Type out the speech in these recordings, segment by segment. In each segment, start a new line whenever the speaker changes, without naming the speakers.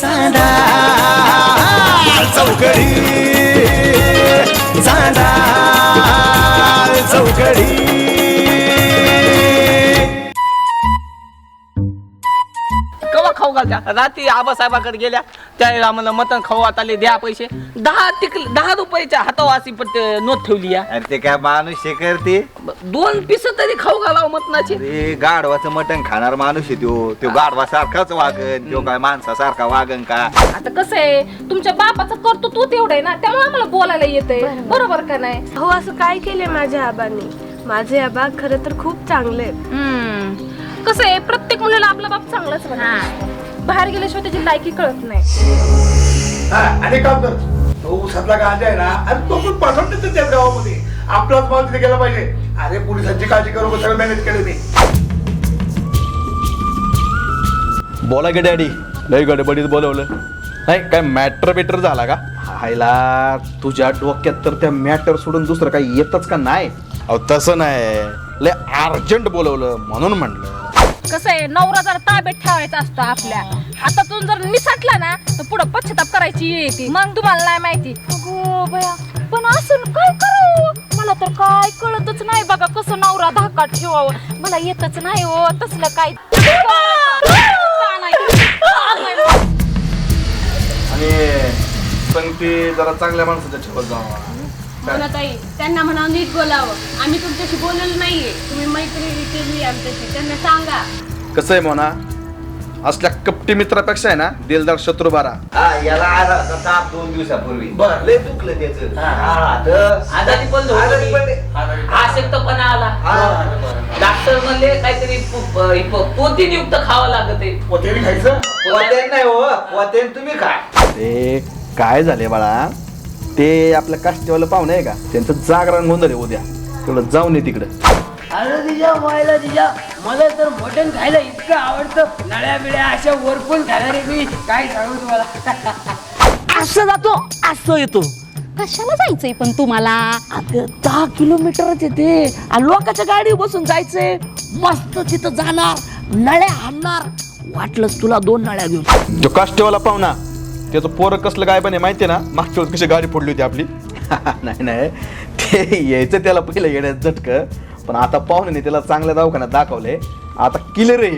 चांदा चौकडी
रात्री आबासाहेबाकडे गेल्या. त्यावेळेला आम्हाला मटण खाऊ आले द्या पैसे. दहा टिकले दहा रुपयाच्या हातावासी पण ते नोट ठेवली या.
अरे ते काय माणूस हे करते
दोन पिस तरी खाऊ घालावं मटणाचे.
ते गाढवाचं मटण खाणार माणूस आहे त्यो त्यो गाढवा सारखाच वागन त्यो काय माणसासारखा वागन का?
आता कसं आहे तुमच्या बापाचं कर्तृत्व तेवढं आहे ना त्यामुळे आम्हाला बोलायला येतंय. बरोबर. का नाही?
हो असं काय केलंय माझ्या आबांनी? माझे आबा खरं तर खूप चांगले आहेत.
हम्म. कसं आहे प्रत्येक मुलीला आपला बाप चांगलाच म्हणा. बाहेर गेल्याशिवाय त्याची लायकी कळत नाही.
हा, आणि काम कर. तो उसातला गांजा आहे ना आणि तो पण पाठवते त्या गावामध्ये. आपलाच माल तिथे गेला पाहिजे. अरे पोलिसांची काळजी करू सगळं मॅनेज केलं मी.
बोला की डॅडी. लय गडबडीत बोलवलं. नाही काय मॅटर बिटर झाला का? हायला तुझ्या डोक्यात तर त्या मॅटर सोडून दुसरं काही येतच का नाही? अहो तसं नाही. लय अर्जंट बोलवलं म्हणून म्हणलं.
कसं आहे नवरा जरा ताब्यात ठेवायचा असतो आपल्या. हातातून जर निसटला ना तर पुढे पश्चाताप करायची येते मग तुम्हाला नाही माहिती. अगो बया पण असं काय करावं? मला तर काय कळतच नाही बघा कसं नवरा धाका ठेवावं. मला येतच नाही हो तसलं काय.
जरा चांगल्या माणसाच्या ठेवत जावा.
ताई त्यांना म्हणा नीट बोलावं. आम्ही तुमच्याशी बोललेलो नाहीये. तुम्ही मैत्री केली आमच्याशी. त्यांना सांगा.
कसं आहे मोना? असल्या कपटी मित्रापेक्षा आहे ना दिलदार शत्रू बारा.
हा याला आला होता ताप दोन दिवसापूर्वी.
बरं.
लय दुखलं त्याच. हा तर
आजारी पण
आजारी पडले.
आशक्तपणा आला.
हा.
डॉक्टर म्हणले काहीतरी युक्त खावं लागत आहे
पोतेरी खायचं?
पोत्यान नाही हो पोत्यान तुम्ही काय
ते काय झाले बाळा? ते आपल्या काष्टीवाला पाहुणे आहे का? त्यांचं जागरण गोंधळ आहे उद्या. तेवढं जाऊन ये तिकडं.
अरे तिच्या व्हायला तिच्या मला तर मटण खायला इतकं आवडतं. नळ्या बिळ्या अशा वरपून खाणारे मी काय सांगू तुम्हाला?
असं जातो असं येतो.
कशाला जायचंय पण तुम्हाला?
अगं दहा किलोमीटरच येते. आणि लोकांच्या गाडी बसून जायचंय. मस्त तिथं जाणार नळ्या हाणणार. वाटलंच तुला दोन नळ्या घेऊन
जो काष्टीवाला पाहुणा. त्याचं पोरं कसलं काय पण आहे माहिती आहे ना? मागच्या वेळेस कशी गाडी फोडली होती आपली. नाही नाही. ते यायचं त्याला पहिलं येण्यात झटकं. पण आता पाहुणे त्याला चांगल्या दवाखान्यात दाखवले आता क्लिअर आहे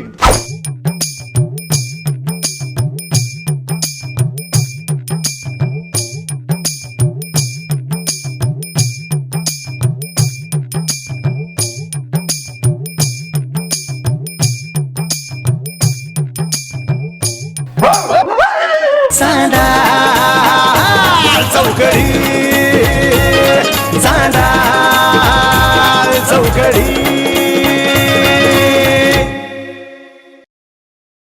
चांदा चौकडी. चांदा